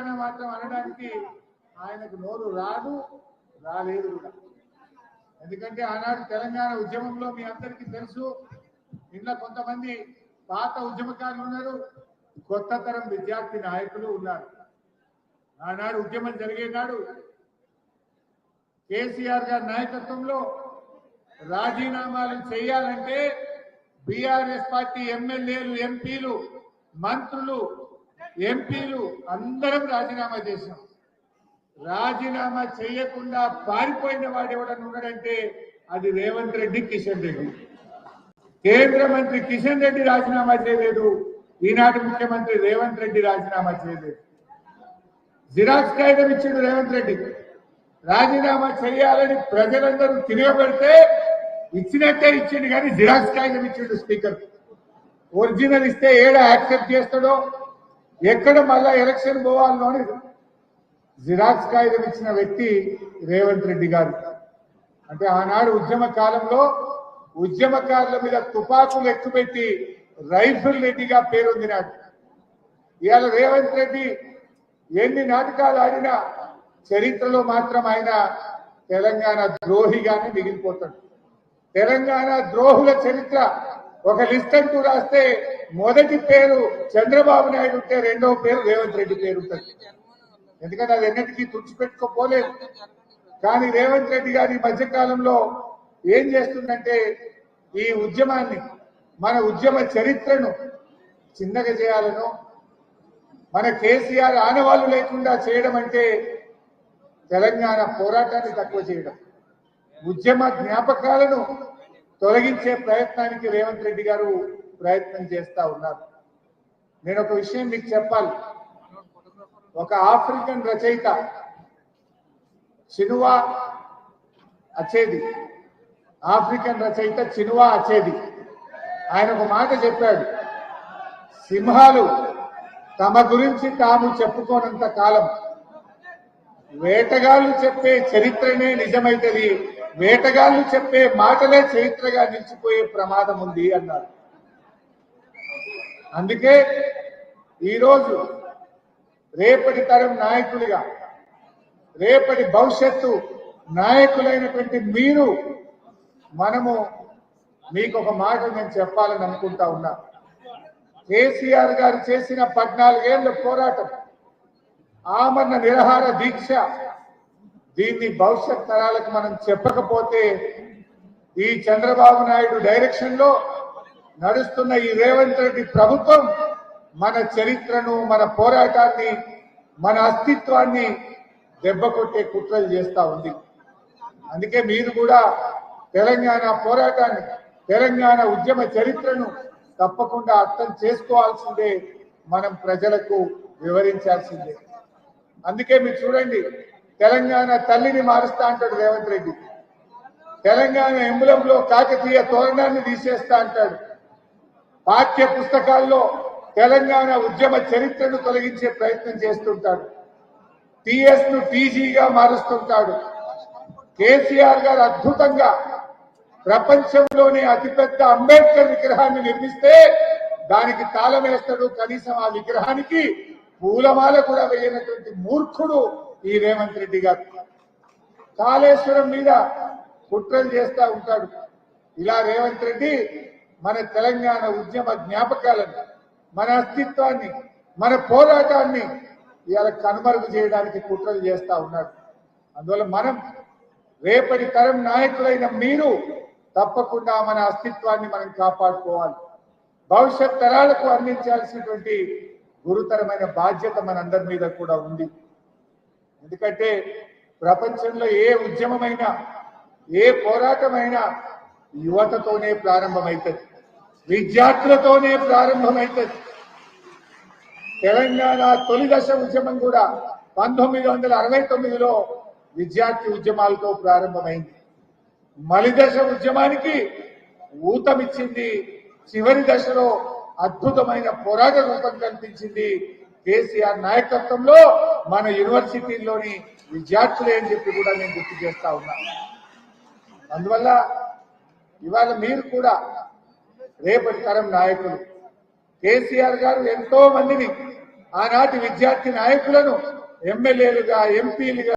అనే మాత్రం అనడానికి ఆయనకు నోరు రాదు రాలేదు కూడా. ఎందుకంటే ఆనాడు తెలంగాణ ఉద్యమంలో మీ అందరికీ తెలుసు ఇంట్లో కొంతమంది పాత ఉద్యమకారులు ఉన్నారు కొత్త తరం విద్యార్థి నాయకులు ఉన్నారు. ఆనాడు ఉద్యమం జరిగే నాడు కేసీఆర్ గారి నాయకత్వంలో రాజీనామాలు చేయాలంటే బీఆర్ఎస్ పార్టీ ఎమ్మెల్యేలు ఎంపీలు మంత్రులు ఎంపీలు అందరం రాజీనామా చేశాం. రాజీనామా చేయకుండా పారిపోయిన వాడు ఎవడన్నా ఉన్నాడంటే అది రేవంత్ రెడ్డి కిషన్ రెడ్డి. కేంద్ర మంత్రి కిషన్ రెడ్డి రాజీనామా చేయలేదు. ఈనాటి ముఖ్యమంత్రి రేవంత్ రెడ్డి రాజీనామా చేయలేదు. జిరాక్స్ కాగితం ఇచ్చాడు రేవంత్ రెడ్డి. రాజీనామా చేయాలని ప్రజలందరూ తిరగబెడితే ఇచ్చినట్టే ఇచ్చిండు కానీ జిరాక్స్ కాగితం ఇచ్చిండు స్పీకర్. ఒరిజినల్ ఇస్తే ఏడ యాక్సెప్ట్ చేస్తాడో ఎక్కడ మళ్ళా ఎలక్షన్ పోవాలో అని జిరాక్స్ కాగితం ఇచ్చిన వ్యక్తి రేవంత్ రెడ్డి గారు. అంటే ఆనాడు ఉద్యమ కాలంలో ఉద్యమకారుల మీద తుపాకులు ఎక్కుపెట్టి రైఫిల్ రెడ్డిగా పేరొందినాడు. ఇవాళ రేవంత్ రెడ్డి ఎన్ని నాటకాలు ఆడినా చరిత్రలో మాత్రం ఆయన తెలంగాణ ద్రోహిగానే మిగిలిపోతాడు. తెలంగాణ ద్రోహుల చరిత్ర ఒక లిస్ట్ అంటూ రాస్తే మొదటి పేరు చంద్రబాబు నాయుడు ఉంటే రెండవ పేరు రేవంత్ రెడ్డి పేరు ఉంటుంది. ఎందుకంటే అది ఎన్నిటికీ తుడిచిపెట్టుకోపోలేదు. కానీ రేవంత్ రెడ్డి గారి ఈ మధ్యకాలంలో ఏం చేస్తుందంటే ఈ ఉద్యమాన్ని మన ఉద్యమ చరిత్రను చిన్నగా చేయాలను మన కేసీఆర్ ఆనవాళ్ళు లేకుండా చేయడం అంటే తెలంగాణ పోరాటాన్ని తక్కువ చేయడం. ఉద్యమ జ్ఞాపకాలను తొలగించే ప్రయత్నానికి రేవంత్ రెడ్డి గారు ప్రయత్నం చేస్తా ఉన్నారు. నేను ఒక విషయం మీకు చెప్పాలి. ఒక ఆఫ్రికన్ రచయిత చినువా అచేది. ఆఫ్రికన్ రచయిత చినువా అచేది. ఆయన ఒక మాట చెప్పాడు. సింహాలు తమ గురించి తాము చెప్పుకోనంత కాలం వేటగాళ్ళు చెప్పే చరిత్రనే నిజమైతుంది వేటగాళ్ళు చెప్పే మాటలే చరిత్రగా నిలిచిపోయే ప్రమాదం ఉంది అన్నారు. అందుకే ఈరోజు రేపటి తరం నాయకులుగా రేపటి భవిష్యత్తు నాయకులైనటువంటి మీరు మనము మీకు ఒక మాట నేను చెప్పాలని అనుకుంటా ఉన్నా. కేసీఆర్ గారు చేసిన పద్నాలుగేళ్ళ పోరాటం ఆమరణ నిరహార దీక్ష దీన్ని భవిష్యత్ తరాలకు మనం చెప్పకపోతే ఈ చంద్రబాబు నాయుడు డైరెక్షన్లో నడుస్తున్న ఈ రేవంత్ రెడ్డి ప్రభుత్వం మన చరిత్రను మన పోరాటాన్ని మన అస్తిత్వాన్ని దెబ్బ కొట్టే కుట్రలు చేస్తా ఉంది. అందుకే మీరు కూడా తెలంగాణ పోరాటాన్ని తెలంగాణ ఉద్యమ చరిత్రను తప్పకుండా అర్థం చేసుకోవాల్సిందే మనం ప్రజలకు వివరించాల్సిందే. అందుకే మీరు చూడండి తెలంగాణ తల్లిని మారుస్తా అంటాడు రేవంత్ రెడ్డి. తెలంగాణ ఎంబులంలో కాకతీయ తోరణాన్ని తీసేస్తా అంటాడు. పాఠ్య పుస్తకాల్లో తెలంగాణ ఉద్యమ చరిత్రను తొలగించే ప్రయత్నం చేస్తుంటాడు. టిఎస్ను టీజీగా మారుస్తుంటాడు. కేసీఆర్ గారు అద్భుతంగా ప్రపంచంలోనే అతిపెద్ద అంబేద్కర్ విగ్రహాన్ని నిర్మిస్తే దానికి తాళం వేస్తాడు. కనీసం ఆ విగ్రహానికి పూలమాల కూడా వేయనటువంటి మూర్ఖుడు ఈ రేవంత్ రెడ్డి గారు. కాళేశ్వరం మీద కుట్రలు చేస్తా ఉంటాడు. ఇలా రేవంత్ రెడ్డి మన తెలంగాణ ఉద్యమ జ్ఞాపకాలను మన అస్తిత్వాన్ని మన పోరాటాన్ని ఇవాళ కనుమరుగు చేయడానికి కుట్రలు చేస్తా ఉన్నారు. అందువల్ల మనం రేపటి తరం నాయకులైన మీరు తప్పకుండా మన అస్తిత్వాన్ని మనం కాపాడుకోవాలి. భవిష్యత్ తరాలకు అందించాల్సినటువంటి గురుతరమైన బాధ్యత మనందరి మీద కూడా ఉంది. ఎందుకంటే ప్రపంచంలో ఏ ఉద్యమమైనా ఏ పోరాటమైనా యువతతోనే ప్రారంభమవుతుంది. విద్యార్థులతోనే ప్రారంభమవుతుంది తెలంగాణ తొలి దశ ఉద్యమం కూడా పంతొమ్మిది వందల అరవై తొమ్మిదిలో విద్యార్థి ఉద్యమాలతో ప్రారంభమైంది. మలి దశ ఉద్యమానికి ఊతమిచ్చింది చివరి దశలో అద్భుతమైన పోరాట రూపం కనిపించింది కేసీఆర్ నాయకత్వంలో మన యూనివర్సిటీల్లోని విద్యార్థులే అని చెప్పి కూడా నేను గుర్తు చేస్తా ఉన్నా. అందువల్ల ఇవాళ మీరు కూడా రేపటి తరం నాయకులు. కేసీఆర్ గారు ఎంతో మందిని ఆనాటి విద్యార్థి నాయకులను ఎమ్మెల్యేలుగా ఎంపీలుగా